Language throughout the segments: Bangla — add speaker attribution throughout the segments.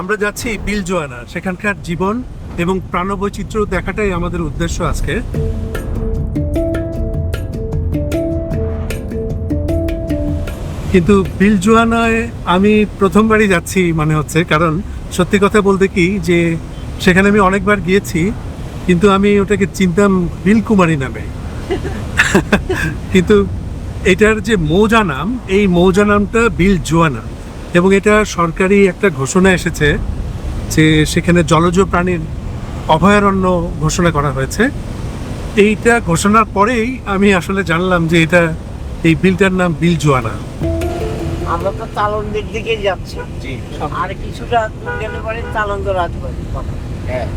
Speaker 1: আমরা যাচ্ছি বিল জোয়ানা, সেখানকার জীবন এবং প্রাণবৈচিত্র্য দেখাটাই আমাদের উদ্দেশ্য আজকে। কিন্তু বিল জোয়ানায় আমি প্রথমবারই যাচ্ছি মনে হচ্ছে, কারণ সত্যি কথা বলতে কি যে সেখানে আমি অনেকবার গিয়েছি, কিন্তু আমি ওটাকে চিনতাম বিল কুমারী নামে। কিন্তু এটার যে মৌজা নাম, এই মৌজা নামটা বিল জোয়ানা। এবং এটা সরকারি একটা ঘোষণা এসেছে যে সেখানে জলজ প্রাণীর অভয়ারণ্য ঘোষণা করা হয়েছে। এইটা ঘোষণার পরেই আমি আসলে জানলাম যে এটা এই বিলটার নাম বিল জোয়ানা।
Speaker 2: আমরা তো তালন্দের দিকে যাচ্ছি।
Speaker 3: জি।
Speaker 2: আর কিছুটা গেলে পরে তালন্দ রাজবাড়ি
Speaker 3: হ্যাঁ।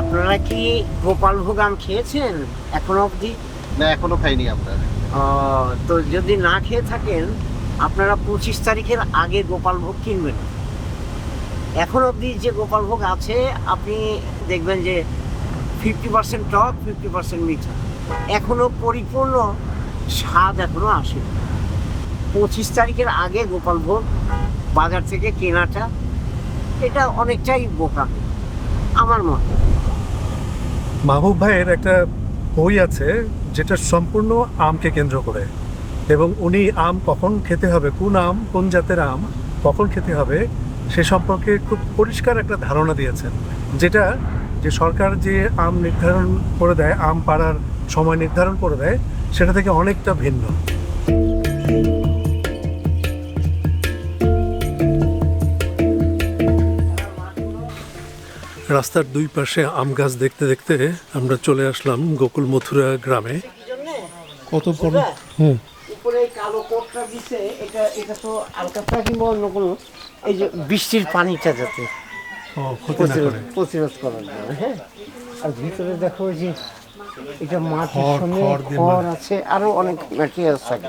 Speaker 2: আপনারা কি গোপাল ভোগ আম খেয়েছেন এখনও অবধি?
Speaker 3: না এখনও খাইনি আপনার
Speaker 2: তো যদি না খেয়ে থাকেন আপনারা পঁচিশ তারিখের আগে গোপাল ভোগ কিনবেন। এখন অবধি যে গোপাল ভোগ আছে, আপনি দেখবেন যে ফিফটি পার্সেন্ট টক ফিফটি পার্সেন্ট মিঠা। এখনও পরিপূর্ণ স্বাদ এখনও আসে পঁচিশ তারিখের আগে গোপাল ভোগ বাজার থেকে কেনাটা, এটা অনেকটাই বোকা। আমার মতে।
Speaker 1: মাহবুব ভাইয়ের একটা বই আছে, যেটা সম্পূর্ণ আমকে কেন্দ্র করে। এবং উনি আম কখন খেতে হবে কোন আম কোন জাতের আম কখন খেতে হবে সে সম্পর্কে খুব পরিষ্কার একটা ধারণা দিয়েছেন যেটা যে সরকার যে আম নির্ধারণ করে দেয় আম পাড়ার সময় নির্ধারণ করে দেয় সেটা থেকে অনেকটা ভিন্ন। রাস্তার দুই পাশে আম গাছ দেখতে দেখতে আমরা চলে আসলাম গোকুল মথুরা গ্রামে কত বড় হুম।
Speaker 2: কোটটা দিছে এটা এটা তো আলকাতরা কিংবা অন্য কোনো এই যে বৃষ্টির পানিটা যাতে প্রতিরোধ
Speaker 1: করে।
Speaker 2: প্রতিরোধ করার জন্য হ্যাঁ? আর ভিতরে দেখো যে এটা মাটির সঙ্গে
Speaker 1: খড়।
Speaker 2: আছে আরও অনেক ম্যাটেরিয়ালস থাকে।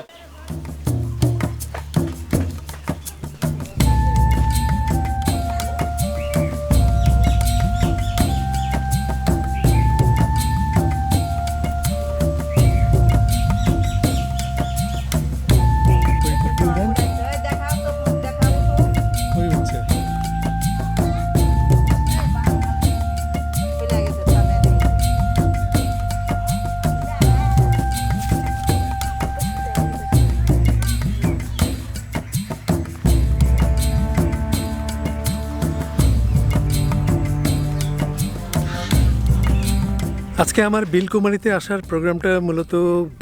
Speaker 1: আজকে আমার বিলকুমারিতে আসার প্রোগ্রামটা মূলত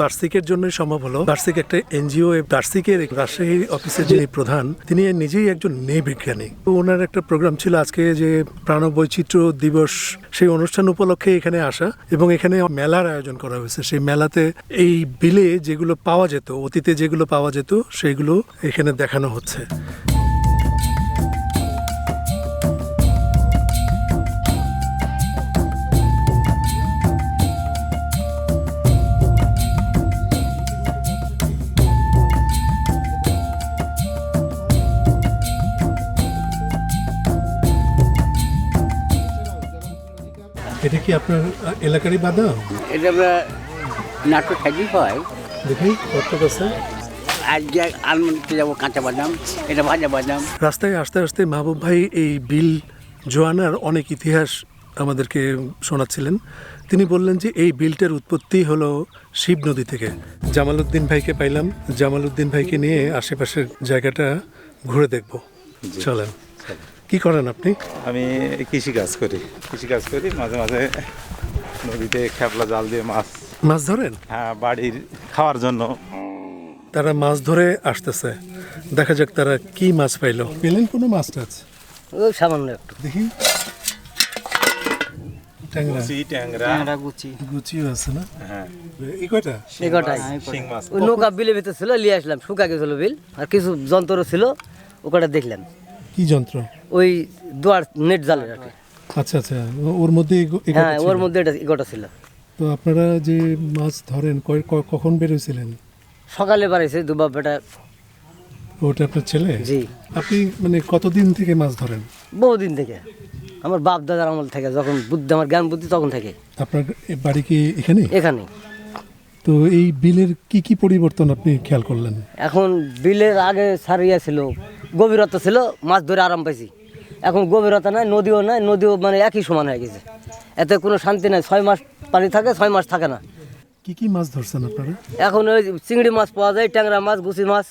Speaker 1: বার্ষিকের জন্যই সম্ভব হলো। বার্ষিক একটা এনজিও বার্ষিকের রাজশাহী অফিসের যিনি প্রধান, তিনি নিজেই একজন নেই বিজ্ঞানী। ওনার একটা প্রোগ্রাম ছিল আজকে যে প্রাণবৈচিত্র্য দিবস, সেই অনুষ্ঠান উপলক্ষে এখানে আসা এবং এখানে মেলার আয়োজন করা হয়েছে। সেই মেলাতে এই বিলে যেগুলো পাওয়া যেত, অতীতে যেগুলো পাওয়া যেত সেইগুলো এখানে দেখানো হচ্ছে। আপনার এলাকারই বাদাম
Speaker 4: এটা আমরা নাটক থাকি হয়।
Speaker 1: দেখি কত কাছে
Speaker 4: আজকে আলমন্দিতে যাব কাঁচা বাদাম এটা ভাজা বাদাম।
Speaker 1: রাস্তায় আসতে আসতে মাহবুব ভাই এই বিল জোয়ানার অনেক ইতিহাস আমাদেরকে শোনাচ্ছিলেন। তিনি বললেন যে এই বিলটার উৎপত্তি হলো শিব নদী থেকে। জামালউদ্দিন ভাইকে পাইলাম। জামালউদ্দিন ভাইকে নিয়ে আশেপাশের জায়গাটা ঘুরে দেখব। চলেন। কি করেন আপনি?
Speaker 5: আমি কৃষি কাজ করি। কৃষি কাজ করি মাঝে মাঝে নদীতে খেপলা জাল দিয়ে মাছ
Speaker 1: মাছ ধরেন?
Speaker 5: হ্যাঁ বাড়ির খাওয়ার জন্য।
Speaker 1: তারা মাছ ধরে আসতেছে। দেখা যাক তারা কি মাছ পাইলো। পেলেন কোনো মাছ টাছ?
Speaker 2: ওই সামান্য একটু।
Speaker 1: দেখি। ট্যাংরা।
Speaker 5: গুচি ট্যাংরা।
Speaker 2: গুচি
Speaker 1: গুচিও আছে না?
Speaker 5: হ্যাঁ।
Speaker 1: এই কয়টা?
Speaker 2: এগারোটাই
Speaker 5: শিং
Speaker 6: ওই নৌকা বিলের ভিতর ছিল লিয়ে আসলাম। শুকা গেছিল বিল। আর কিছু যন্ত্র ছিল ওটা দেখলাম।
Speaker 1: কি যন্ত্র?
Speaker 6: ওই দুয়ার নেট জালের আর কি।
Speaker 1: আচ্ছা আচ্ছা। ওর মধ্যে
Speaker 6: হ্যাঁ ওর মধ্যে এটা এগোটা ছিল।
Speaker 1: তো আপনারা যে মাছ ধরেন কখন বেরোছিলেন
Speaker 6: সকালে বাড়াইছে দুবার বেটা।
Speaker 1: ওটা আপনার ছেলে?
Speaker 6: জি।
Speaker 1: আপনি মানে কতদিন থেকে মাছ ধরেন?
Speaker 6: বহুদিন থেকে। আমার বাপ দাদার আমল থেকে যখন বুদ্ধি আমার জ্ঞান বুদ্ধি তখন থেকে।
Speaker 1: আপনার বাড়ি কি এখানে
Speaker 6: এখানে
Speaker 1: তো এই বিলের কি কি পরিবর্তন আপনি খেয়াল করলেন?
Speaker 6: এখন বিলের আগে সারিয়া ছিল গভীরতা ছিল মাছ ধরে আরাম পাইছি। এখন গভীরতা নাই নদীও নাই নদীও মানে একই সমান হয়ে গেছে। এতে কোনো শান্তি নাই ছয় মাস পানি থাকে ছয় মাস থাকে না।
Speaker 1: কি কি মাছ ধরছেন আপনারা?
Speaker 6: এখন ওই চিংড়ি মাছ পাওয়া যায় ট্যাংরা মাছ গুছি মাছ।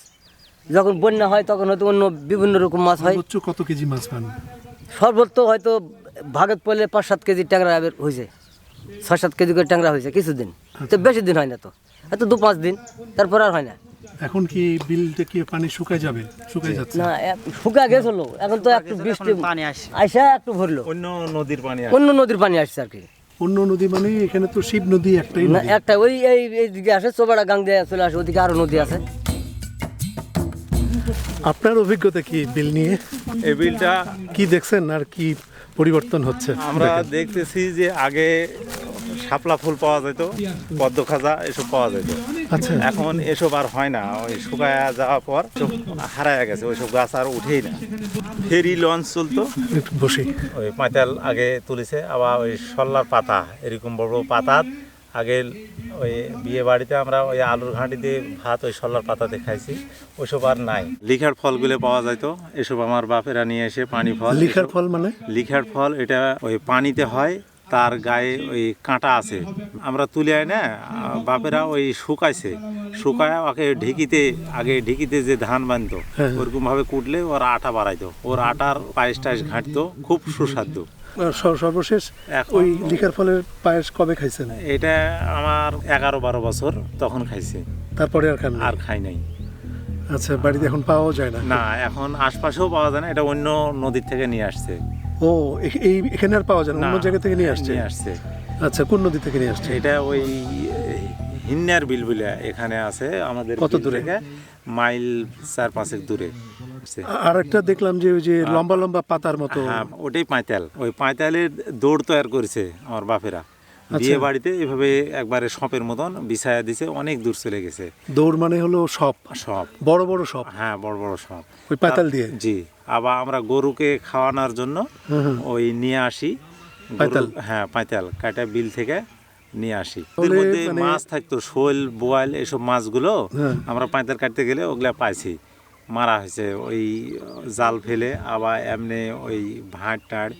Speaker 6: যখন বন্যা হয় তখন হয়তো অন্য বিভিন্ন রকম মাছ হয়।
Speaker 1: সর্বোচ্চ কত কেজি মাছ পান?
Speaker 6: সর্বোচ্চ হয়তো ভাগত পড়লে পাঁচ সাত কেজি ট্যাংরা হয়েছে ছয় সাত কেজি করে ট্যাংরা হয়েছে কিছুদিন। তো বেশি দিন হয় না তো। হয়তো দু পাঁচ দিন তারপর আর হয় না।
Speaker 1: এখন কি বিলটা কি পানি শুকায় যাবে? শুকায় যাচ্ছে?
Speaker 6: না এ- শুকা গেছিল। এখন তো একটু বৃষ্টি
Speaker 4: পানি আসছে।
Speaker 6: আইসা একটু ভরলো।
Speaker 5: অন্য নদীর পানি
Speaker 6: অন্য নদীর পানি আসছে আর কি।
Speaker 1: অন্য নদী মানে এখানে তো শিব নদী একটাই
Speaker 6: না একটা ওই এই এইদিকে আসে চোবাড়া গাং দিয়ে চলে আসে ওদিকে আরও নদী আছে।
Speaker 1: আপনার অভিজ্ঞতা কি বিল নিয়ে?
Speaker 5: এই বিলটা
Speaker 1: কি দেখছেন আর কি পরিবর্তন হচ্ছে?
Speaker 5: আমরা দেখতেছি যে আগে শাপলা ফুল পাওয়া যেত পদ্ম খাজা এসব পাওয়া যেত।
Speaker 1: আচ্ছা।
Speaker 5: এখন এসব আর হয় না ওই শুকায় যাওয়ার পর সব হারায় গেছে ওইসব গাছ আর উঠেই না। ফেরি লঞ্চ চলতো।
Speaker 1: বসি।
Speaker 5: ওই পাঁতাল আগে তুলেছে আবার ওই সল্লার পাতা এরকম বড় বড় পাতাত আগে ওই বিয়ে বাড়িতে আমরা ওই আলুর ঘাঁটি দিয়ে ভাত ওই সল্লার পাতাতে খাইছি। ওইসব আর নাই। লিখার ফলগুলো পাওয়া যায় তো? এসব আমার বাপেরা নিয়ে এসে পানি ফল
Speaker 1: লিখার ফল মানে?
Speaker 5: লিখার ফল এটা ওই পানিতে হয় তার গায়ে ওই কাঁটা আছে। আমরা তুলে আয় না বাপেরা ওই শুকাইছে। শুকায় ওকে ঢেকিতে আগে ঢেকিতে যে ধান বানতো
Speaker 1: হ্যাঁ।
Speaker 5: ওরকম ভাবে কুটলে ওর আটা বাড়াইতো। ওর আটার পায়েস টায়েস ঘাঁটতো খুব সুস্বাদু।
Speaker 1: সর্বশেষ ওই লিখার ফলের পায়েস কবে খাইছেন?
Speaker 5: এটা আমার এগারো বারো বছর তখন খাইছে।
Speaker 1: তারপরে আর খান
Speaker 5: আর খাই নাই।
Speaker 1: আচ্ছা বাড়িতে এখন পাওয়াও যায় না।
Speaker 5: না এখন আশপাশেও পাওয়া যায় না এটা অন্য নদীর থেকে নিয়ে আসছে।
Speaker 1: ও এই এখানে আর পাওয়া যায় না অন্য জায়গা থেকে নিয়ে আসছে?
Speaker 5: নিয়ে আসছে।
Speaker 1: আচ্ছা কোন নদী থেকে নিয়ে আসছে?
Speaker 5: এটা ওই হিন্নার বিল বলে এখানে আছে আমাদের
Speaker 1: কত দূরে?
Speaker 5: মাইল চার পাঁচেক দূরে
Speaker 1: আর একটা দেখলাম যে ওই যে লম্বা লম্বা পাতার মতো।
Speaker 5: হ্যাঁ ওটাই পাঁতাল ওই পাঁতালের দৌড় তৈরি করেছে আমার বাপেরা। বিয়ে বাড়িতে এভাবে একবারে সপের মতন বিছায়া দিছে অনেক দূর চলে গেছে।
Speaker 1: দৌড় মানে হলো সপ।
Speaker 5: সব
Speaker 1: বড় বড় সপ।
Speaker 5: হ্যাঁ বড় বড় সব
Speaker 1: ওই পাতাল দিয়ে?
Speaker 5: জি। আবার আমরা গরুকে খাওয়ানোর জন্য ওই নিয়ে আসি।
Speaker 1: পাঁতাল?
Speaker 5: হ্যাঁ পাঁতাল। কাটা বিল থেকে নিয়ে আসি। এর মধ্যে
Speaker 1: মানে-
Speaker 5: মাছ থাকতো শোল বোয়াল এসব মাছগুলো
Speaker 1: হ্যাঁ।
Speaker 5: আমরা পাঁতাল কাটতে গেলে ওগুলা পাইছি। মারা হয়েছে। ওই জাল ফেলে আবার এমনি ওই ভাঁড় টাড়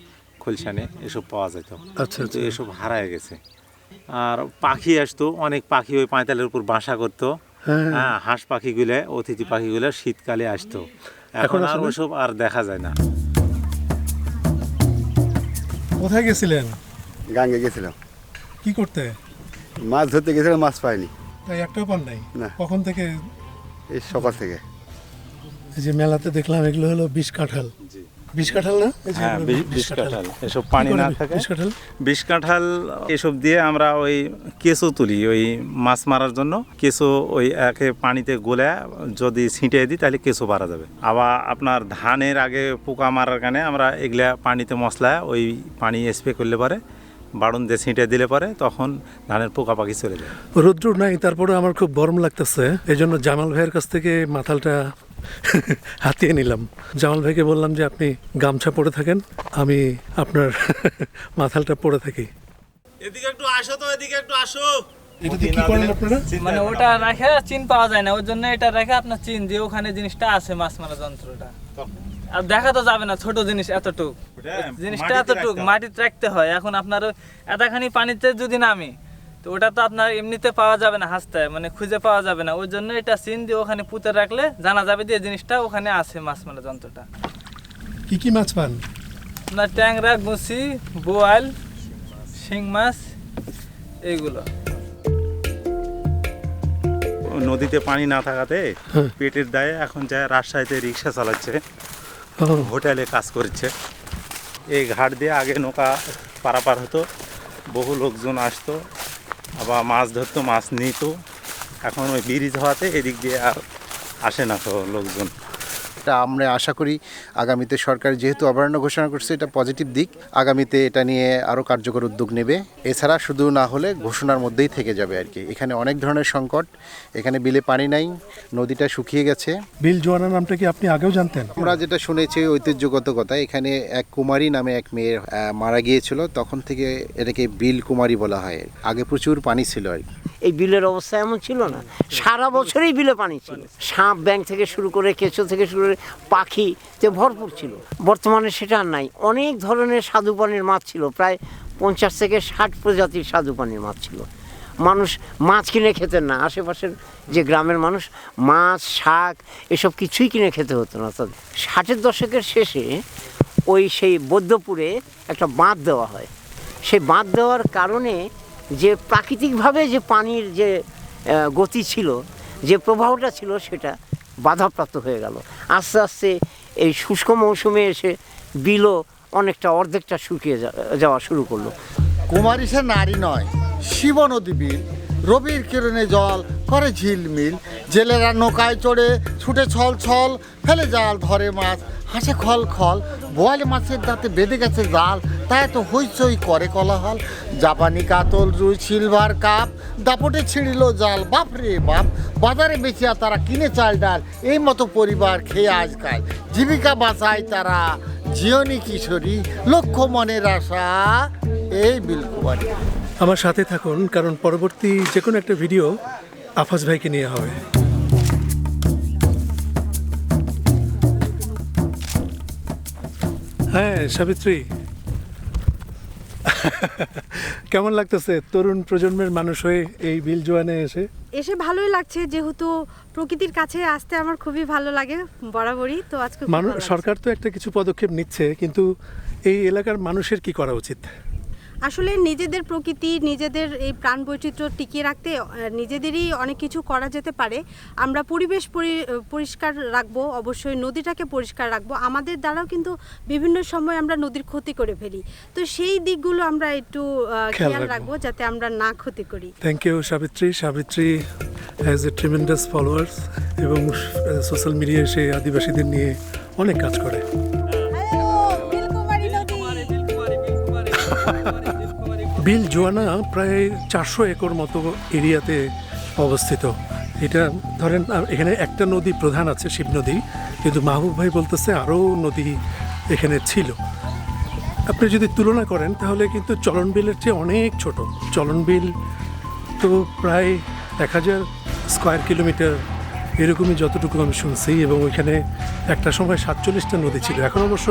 Speaker 5: খোলসানে এসব পাওয়া যেত।
Speaker 1: আচ্ছা আচ্ছা।
Speaker 5: এসব হারায় গেছে। আর পাখি আসতো অনেক পাখি ওই পাঁতালের উপর বাসা করতো।
Speaker 1: হ্যাঁ।
Speaker 5: হ্যাঁ। হাঁস পাখিগুলো অতিথি পাখিগুলো শীতকালে আসতো।
Speaker 1: এখন
Speaker 5: আর? ওসব আর দেখা যায় না।
Speaker 1: কোথায় গেছিলেন?
Speaker 7: গাঙ্গে গেছিলাম।
Speaker 1: কি করতে?
Speaker 7: মাছ ধরতে গেছিলাম মাছ পাইনি।
Speaker 1: তাই একটাও পান নাই?
Speaker 7: না।
Speaker 1: কখন থেকে?
Speaker 7: এই সকাল থেকে।
Speaker 1: এই যে মেলাতে দেখলাম এগুলো হলো বিষ কাঁঠাল। বিষ কাঁঠাল না?
Speaker 5: হ্যাঁ বিষ- কাঁঠাল। এসব পানি না থাকে।
Speaker 1: বিষ কাঁঠাল?
Speaker 5: বিষ কাঁঠাল এসব দিয়ে আমরা ওই কেঁচো তুলি ওই মাছ মারার জন্য। কেঁচো ওই একে পানিতে গলে যদি ছিটিয়ে দিই তাহলে কেঁচো মারা যাবে। আবার আপনার ধানের আগে পোকা মারার কারণে আমরা এগুলা পানিতে মশলা ওই পানি স্প্রে করলে পারে বাড়ন দিয়ে ছিটিয়ে দিলে পারে তখন ধানের পোকা পাখি চলে যায়।
Speaker 1: রৌদ্র নাই তারপরে আমার খুব গরম লাগতেছে। এই জন্য জামাল ভাইয়ের কাছ থেকে মাথালটা হাতিয়ে নিলাম। জামাল ভাইকে বললাম যে আপনি গামছা পরে থাকেন আমি আপনার মাথালটা পরে থাকি।
Speaker 5: এদিকে একটু আসো তো এদিকে একটু আসো।
Speaker 8: মানে ওটা রেখে চিন পাওয়া যায় না ওর জন্য এটা রেখে আপনার চিন যে ওখানে জিনিসটা আছে মাছ মারা যন্ত্রটা। আর দেখা তো যাবে না ছোট জিনিস এতটুক। জিনিসটা এতটুক মাটিতে রাখতে হয়। এখন আপনার ওই এতখানি পানিতে যদি নামি তো ওটা তো আপনার এমনিতে পাওয়া যাবে না হাসতে মানে খুঁজে পাওয়া যাবে না। ওই জন্য এটা চিন দিয়ে ওখানে পুঁতে রাখলে জানা যাবে যে জিনিসটা ওখানে আছে মাছ মারা যন্ত্রটা।
Speaker 1: কি কি মাছ পান?
Speaker 8: আপনার ট্যাংরা গুছি বোয়াল শিং মাছ এইগুলো।
Speaker 5: নদীতে পানি না থাকাতে
Speaker 1: হ্যাঁ।
Speaker 5: পেটের দায়ে এখন যায় রাজশাহীতে রিক্সা চালাচ্ছে হোটেলে কাজ করছে। এই ঘাট দিয়ে আগে নৌকা পারাপার হতো বহু লোকজন আসতো আবার মাছ ধরতো, মাছ নিত। এখন ওই ব্রিজ হওয়াতে এদিক দিয়ে আর আসে না তো লোকজন।
Speaker 3: এটা আমরা আশা করি আগামীতে সরকার যেহেতু অভয়ারণ্য ঘোষণা করছে এটা পজিটিভ দিক। আগামীতে এটা নিয়ে আরও কার্যকর উদ্যোগ নেবে। এছাড়া শুধু না হলে ঘোষণার মধ্যেই থেকে যাবে আর কি। এখানে অনেক ধরনের সংকট এখানে বিলে পানি নাই নদীটা শুকিয়ে গেছে।
Speaker 1: বিল জোয়ানা নামটা কি আপনি আগেও জানতেন?
Speaker 3: আমরা যেটা শুনেছি ঐতিহ্যগত কথা এখানে এক কুমারী নামে এক মেয়ে মারা গিয়েছিল। তখন থেকে এটাকে বিল কুমারী বলা হয়। আগে প্রচুর পানি ছিল আর কি।
Speaker 2: এই বিলের অবস্থা এমন ছিল না। সারা বছরই বিলে পানি ছিল। সাপ ব্যাং থেকে শুরু করে কেঁচো থেকে শুরু করে পাখি তে ভরপুর ছিল। বর্তমানে সেটা আর নাই। অনেক ধরনের স্বাদু পানির মাছ ছিল। প্রায় পঞ্চাশ থেকে ষাট প্রজাতির স্বাদু পানির মাছ ছিল। মানুষ মাছ কিনে খেতেন না। আশেপাশের যে গ্রামের মানুষ মাছ, শাক এসব কিছুই কিনে খেতে হতো না। তাদের ষাটের দশকের শেষে ওই সেই বৌদ্ধপুরে একটা বাঁধ দেওয়া হয়। সেই বাঁধ দেওয়ার কারণে যে প্রাকৃতিকভাবে যে পানির যে গতি ছিল, যে প্রবাহটা ছিল সেটা বাধাপ্রাপ্ত হয়ে গেল। আস্তে আস্তে এই শুষ্ক মৌসুমে এসে বিলও অনেকটা, অর্ধেকটা শুকিয়ে যাওয়া শুরু করল।
Speaker 9: কুমারী সে নারী নয়, শিব নদী বিল। রবির কিরণে জল, করে ঝিলমিল। জেলেরা নৌকায় চড়ে ছুটে ছল ছল ফেলে জাল, ধরে মাছ। হাসে খল খল, বোয়ালি মাছের দাঁতে বেঁধে গেছে জাল, তাই তো হইচই করে কলাহল। জাপানি কাতল রুই সিলভার কাপ, দাপটে ছিঁড়িল জাল, বাপ রে বাপ, বাজারে বেচিয়া তারা কিনে চাল ডাল, এই মতো পরিবার খেয়ে আজকাল। জীবিকা বাঁচায় তারা, জিওনি কিশোরী লক্ষ্য মনের আশা, এই বিলকুমারী।
Speaker 1: আমার সাথে থাকুন, কারণ পরবর্তী যে কোনো একটা ভিডিও আফাজ ভাইকে নিয়ে হবে। হ্যাঁ সাবিত্রী। কেমন লাগতেছে তরুণ প্রজন্মের মানুষ হয়ে এই বিল জোয়ানে এসে?
Speaker 10: এসে ভালোই লাগছে যেহেতু প্রকৃতির কাছে আসতে আমার খুবই ভালো লাগে বরাবরই তো আজকে
Speaker 1: মানুষ সরকার তো একটা কিছু পদক্ষেপ নিচ্ছে কিন্তু এই এলাকার মানুষের কি করা উচিত?
Speaker 10: আসলে নিজেদের প্রকৃতি নিজেদের এই প্রাণ বৈচিত্র্য টিকিয়ে রাখতে নিজেদেরই অনেক কিছু করা যেতে পারে। আমরা পরিবেশ পরি- পরিষ্কার রাখব অবশ্যই নদীটাকে পরিষ্কার রাখব। আমাদের দ্বারাও কিন্তু বিভিন্ন সময় আমরা নদীর ক্ষতি করে ফেলি। তো সেই দিকগুলো আমরা একটু
Speaker 1: খেয়াল। রাখব।
Speaker 10: যাতে আমরা না ক্ষতি করি।
Speaker 1: Thank you Savitri. Savitri has a tremendous followers এবং সোশ্যাল মিডিয়ায় সে আদিবাসীদের নিয়ে অনেক কাজ করে। বিল জোয়ানা প্রায় চারশো একর মতো এরিয়াতে অবস্থিত। এটা ধরেন এখানে একটা নদী প্রধান আছে, শিব নদী। কিন্তু মাহবুব ভাই বলতেছে আরও নদী এখানে ছিল। আপনি যদি তুলনা করেন, তাহলে কিন্তু চলন বিলের চেয়ে অনেক ছোট। চলন বিল তো প্রায় এক হাজার স্কোয়ার কিলোমিটার। এরকমই যতটুকু আমি শুনছি এবং ওইখানে একটা সময় সাতচল্লিশটা নদী ছিল। এখন অবশ্য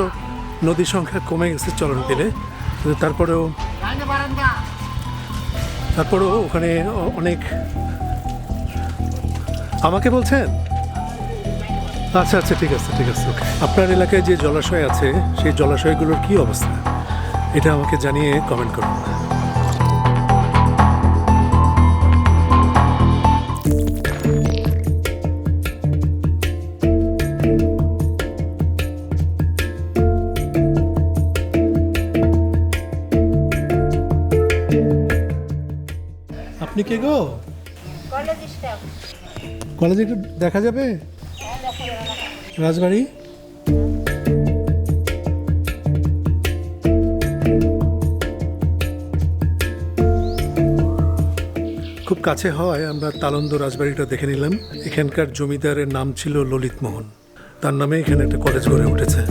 Speaker 1: নদীর সংখ্যা কমে গেছে চলন বিলে। তারপরেও তারপরেও ওখানে অনেক আমাকে বলছেন? আচ্ছা আচ্ছা ঠিক আছে ঠিক আছে। আপনার এলাকায় যে জলাশয় আছে, সেই জলাশয়গুলোর কি অবস্থা? এটা আমাকে জানিয়ে কমেন্ট করুন। আপনি কে গো? কলেজে একটু দেখা যাবে? রাজবাড়ি? খুব কাছে হয় আমরা তালন্দ রাজবাড়িটা দেখে নিলাম। এখানকার জমিদারের নাম ছিল ললিত মোহন তার নামে এখানে একটা কলেজ গড়ে উঠেছে।